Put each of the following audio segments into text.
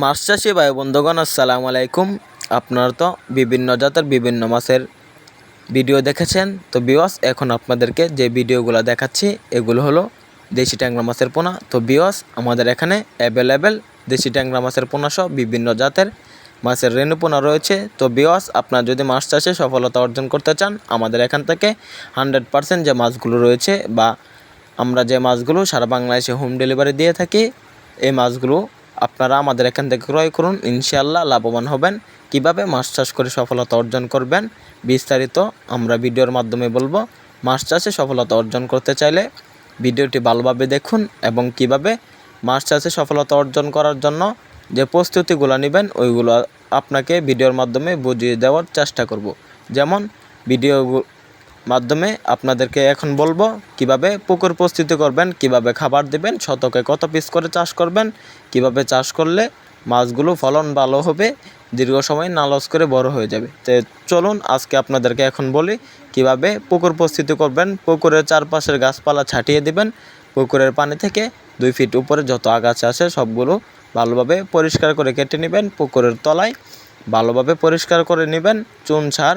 মাছ চাষি ভাই, বন্ধুগণ, আসসালামু আলাইকুম। আপনারা তো বিভিন্ন জাতের বিভিন্ন মাছের ভিডিও দেখেছেন। তো বিওয়াস এখন আপনাদেরকে যে ভিডিওগুলো দেখাচ্ছি, এগুলো হলো দেশি ট্যাংরা মাছের পোনা। তো বিওয়াস আমাদের এখানে অ্যাভেলেবেল দেশি ট্যাংরা মাছের পোনা সহ বিভিন্ন জাতের মাছের রেণু পোনা রয়েছে। তো বিওয়াস আপনার যদি মাছ চাষে সফলতা অর্জন করতে চান, আমাদের এখান থেকে হান্ড্রেড পার্সেন্ট যে মাছগুলো রয়েছে বা আমরা যে মাছগুলো সারা বাংলাদেশে হোম ডেলিভারি দিয়ে থাকি, এই মাছগুলো আপনারা আমাদের এখান থেকে ক্রয় করুন। ইনশাআল্লাহ লাভবান হবেন। কীভাবে মাছ চাষ করে সফলতা অর্জন করবেন, বিস্তারিত আমরা ভিডিওর মাধ্যমে বলব। মাছ চাষে সফলতা অর্জন করতে চাইলে ভিডিওটি ভালোভাবে দেখুন এবং কীভাবে মাছ চাষে সফলতা অর্জন করার জন্য যে প্রস্তুতিগুলো নেবেন, ওইগুলো আপনাকে ভিডিওর মাধ্যমে বুঝিয়ে দেওয়ার চেষ্টা করব। যেমন, ভিডিও মাধ্যমে আপনাদেরকে এখন বলব কীভাবে পুকুর প্রস্তুতি করবেন, কীভাবে খাবার দেবেন, শতকে কত পিস করে চাষ করবেন, কীভাবে চাষ করলে মাছগুলো ফলন ভালো হবে, দীর্ঘ সময় না লস করে বড় হয়ে যাবে। তো চলুন আজকে আপনাদেরকে এখন বলি কীভাবে পুকুর প্রস্তুতি করবেন, পুকুরের চারপাশের গাছপালা ছাটিয়ে দিবেন, পুকুরের পানি থেকে দুই ফিট উপরে যত আগাছা আছে সবগুলো ভালোভাবে পরিষ্কার করে কেটে নেবেন, পুকুরের তলায় ভালোভাবে পরিষ্কার করে নেবেন, চুন সার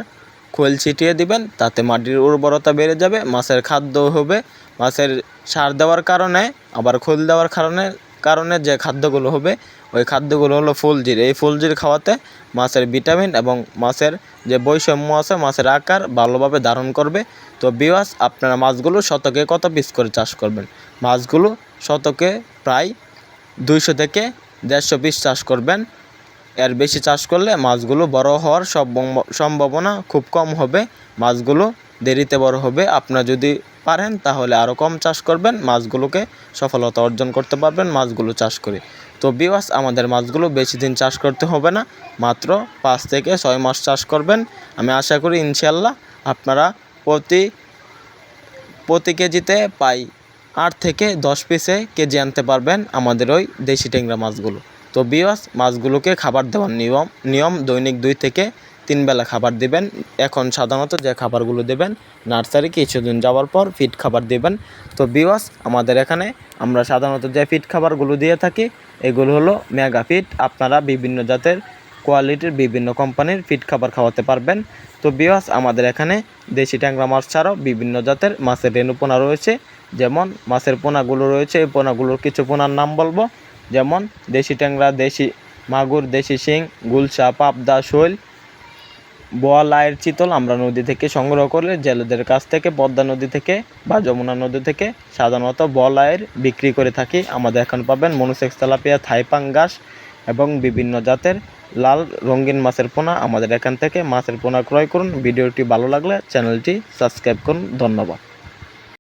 খোল ছিটিয়ে দিবেন, তাতে মাটির উর্বরতা বেড়ে যাবে, মাছের খাদ্য হবে। মাছের সার দেওয়ার কারণে, আবার খোল দেওয়ার কারণে কারণে যে খাদ্যগুলো হবে, ওই খাদ্যগুলো হলো ফুলজির। এই ফুলজির খাওয়াতে মাছের ভিটামিন এবং মাছের যে বৈষম্য আছে, মাছের আকার ভালোভাবে ধারণ করবে। তো বিওয়াস আপনারা মাছগুলো শতকে কত পিস করে চাষ করবেন? মাছগুলো শতকে প্রায় দুইশো থেকে দেড়শো পিস চাষ করবেন। এর বেশি চাষ করলে মাছগুলো বড় হওয়ার সব সম্ভাবনা খুব কম হবে। মাছগুলো দেরিতে বড় হবে। আপনারা যদি পারেন তাহলে আরও কম চাষ করবেন, মাছগুলোকে সফলতা অর্জন করতে পারবেন মাছগুলো চাষ করে। তো বিওয়াস আমাদের মাছগুলো বেশি দিন চাষ করতে হবে না, মাত্র পাঁচ থেকে ছয় মাস চাষ করবেন। আমি আশা করি ইনশাল্লাহ আপনারা প্রতি প্রতি কেজিতে পাই আট থেকে দশ পিসে কেজি আনতে পারবেন আমাদের ওই দেশি ট্যাংরা মাছগুলো। তো বিওয়াস মাছগুলোকে খাবার দেওয়ার নিয়ম নিয়ম দৈনিক দুই থেকে তিন বেলা খাবার দিবেন। এখন সাধারণত যে খাবারগুলো দেবেন, নার্সারি কিছুদিন যাওয়ার পর ফিট খাবার দেবেন। তো বিওয়াস আমাদের এখানে আমরা সাধারণত যে ফিট খাবারগুলো দিয়ে থাকি, এগুলো হলো মেগা ফিট আপনারা বিভিন্ন জাতের কোয়ালিটির বিভিন্ন কোম্পানির ফিট খাবার খাওয়াতে পারবেন। তো বিওয়াস আমাদের এখানে দেশি ট্যাংরা মাছ ছাড়াও বিভিন্ন জাতের মাছের রেণু পোনা রয়েছে। যেমন মাছের পোনাগুলো রয়েছে, এই পোনাগুলোর কিছু পোনার নাম বলব। যেমন দেশি ট্যাংরা, দেশি মাগুর, দেশি শিং, গুলশা, পাবদা, শৈল বোয়াল আয়ের চিতল আমরা নদী থেকে সংগ্রহ করে জেলেদের কাছ থেকে, পদ্মা নদী থেকে বা যমুনা নদী থেকে সাধারণত বল আয়ের বিক্রি করে থাকি। আমাদের এখন পাবেন মনুসেক্স তেলাপিয়া থাইপাং ঘাস এবং বিভিন্ন জাতের লাল রঙিন মাছের পোনা। আমাদের এখান থেকে মাছের পোনা ক্রয় করুন। ভিডিওটি ভালো লাগলে চ্যানেলটি সাবস্ক্রাইব করুন। ধন্যবাদ।